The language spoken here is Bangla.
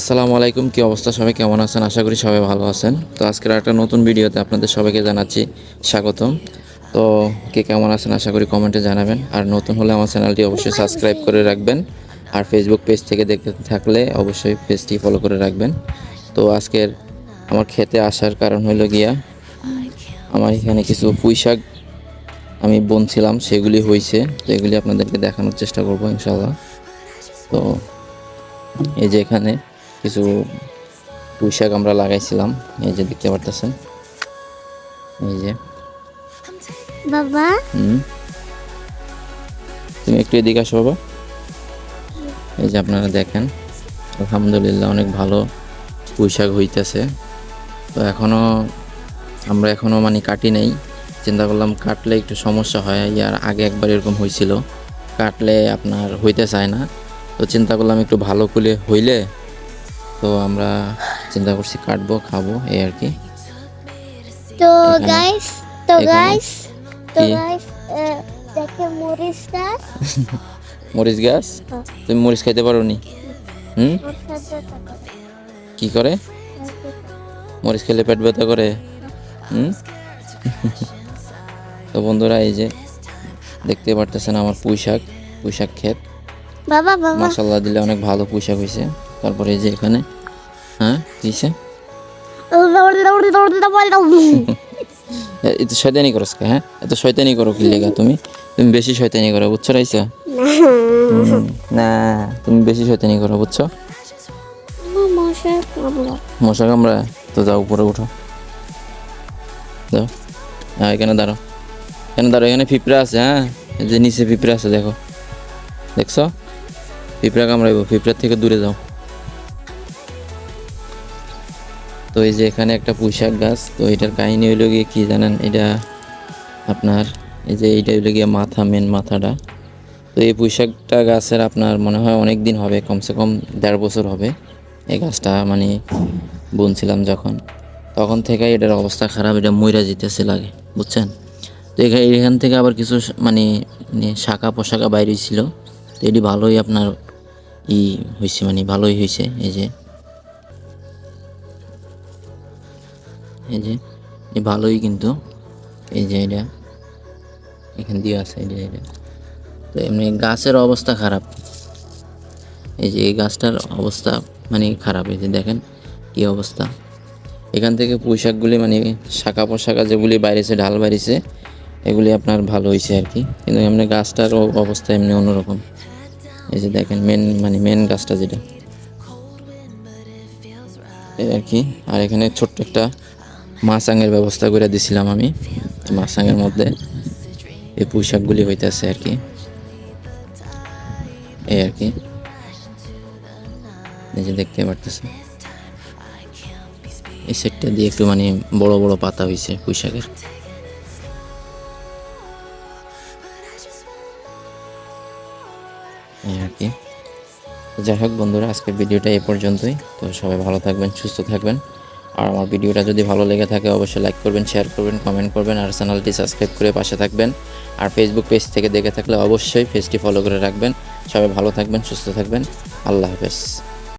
আসসালামু আলাইকুম, কি অবস্থা? সবাই কেমন আছেন? আশা করি সবাই ভালো আছেন। তো আজকের একটা নতুন ভিডিওতে আপনাদের সবাইকে জানাচ্ছি স্বাগতম। তো কে কেমন আছেন? আশা করি কমেন্টে জানাবেন। আর নতুন হলে আমার চ্যানেলটি অবশ্যই সাবস্ক্রাইব করে রাখবেন। আর ফেসবুক পেজ থেকে দেখতে থাকলে অবশ্যই পেজটি ফলো করে রাখবেন। তো আজকের আমার খেতে আসার কারণ হলো গিয়া আমার এখানে কিছু পুঁই শাক আমি বনছিলাম, সেগুলি হয়েছে তো এগুলি আপনাদেরকে দেখানোর চেষ্টা করব ইনশাল্লাহ তো এই যে এখানে কিছু পুঁই শাক আমরা লাগাইছিলাম। এই যে দেখতে পারতেছেন। এই যে। বাবা? হুম। তুমি একটু এদিকে আসো বাবা। এই যে আপনারা দেখেন আলহামদুলিল্লাহ অনেক ভালো পুঁই শাক হইতেছে। তো এখনও আমরা এখনও মানে কাটি নাই। চিন্তা করলাম কাটলে একটু সমস্যা হয়। ইয়ার আগে একবার এরকম হয়েছিল কাটলে আপনার হইতে চায় না। তো চিন্তা করলাম একটু ভালো করে হইলে তো আমরা চিন্তা করছি কাটবো খাব এই আর কি। তো গাইস তো গাইস তো গাইস দেখে মরিচ গাছ। মরিচ গাছ? হ্যাঁ। তুমি মরিচ খাইতে পারো নি হুম। কি করে? মরিচ খেলে পেট ব্যথা করে। হুম? তো বন্ধুরা এই যে দেখতে পারতেছেন আমার পুঁই শাক পুঁই শাক ক্ষেত। বাবা বাবা। মশলা দিলে অনেক ভালো পুঁই শাক হয়েছে তারপরে এই যে এখানে হ্যাঁ কিসে এত শয়তানি করো আজকে, হ্যাঁ? এত শয়তানি করো কি লেগা তুমি? তুমি বেশি শয়তানি করো বুঝছ রাইসা? হুম, না তুমি বেশি শয়তানি করো বুঝছ? মশা কামড়া। তো যাও উপরে উঠো। যাও। হ্যাঁ এখানে দাঁড়াও। এখানে দাঁড়াও এখানে পিঁপড়া আছে হ্যাঁ? এই যে নিচে পিঁপড়া আছে দেখো। দেখছ? পিঁপড়া কামড়াইব পিঁপড়ার থেকে দূরে যাও। তো এই যে এখানে একটা পুঁইশাক গাছ, তো এটার কাহিনী হইল গিয়ে কী জানেন? এটা আপনার, এই যে এইটা হইল গিয়ে মাথা মেন মাথাটা। তো এই পুঁইশাকটা গাছের আপনার মনে হয় অনেক দিন হবে, কমসে কম দেড় বছর হবে। এই গাছটা মানে বুনছিলাম যখন। তখন থেকে এটার অবস্থা খারাপ, এটা ময়রা যেতেছে লাগে, বুঝছেন? তো এখানে এখান থেকে আবার কিছু মানে মানে শাখা পোশাকা বাইরে ছিল। তো এটি ভালোই আপনার ই হয়েছে মানে ভালোই হয়েছে এই যে এই যে ভালোই কিন্তু। এই যে এটা, এখান দিয়ে আছে, এই যে এটা তো এমনি গাছের অবস্থা খারাপ। এই যে এই গাছটার অবস্থা মানে খারাপ, এই যে দেখেন কি অবস্থা। এখান থেকে পোশাকগুলি মানে শাখা পোশাকা যেগুলি বাইরেছে, ঢাল বাইরেছে, এগুলি আপনার ভালো হয়েছে আর কি। কিন্তু এমনি গাছটার অবস্থা এমনি অন্যরকম। এই যে দেখেন মেন মানে মেন গাছটা যেটা। আর কি, আর এখানে ছোট্ট একটা মাছাঙের ব্যবস্থা করে দিছিলাম আমি। মাছাঙের মধ্যে এই পোশাকগুলি হইতেছে আর কি। এই আর কি। নিজে দেখতে পারতেছে এই সেটটা দিয়ে একটু মানে বড় বড় পাতা হয়েছে পুঁইশাকের। এই আর কি। যাই হোক বন্ধুরা, আজকের ভিডিওটা এ পর্যন্তই। তো সবাই ভালো থাকবেন, সুস্থ থাকবেন। আর আমার ভিডিওটা যদি ভালো লেগে থাকে, অবশ্যই লাইক করবেন শেয়ার করবেন কমেন্ট করবেন, আর চ্যানেলটি সাবস্ক্রাইব করে পাশে থাকবেন। আর ফেসবুক পেজ থেকে দেখে থাকলে অবশ্যই পেজটি ফলো করে রাখবেন। সবাই ভালো থাকবেন, সুস্থ থাকবেন। আল্লাহ হাফেজ।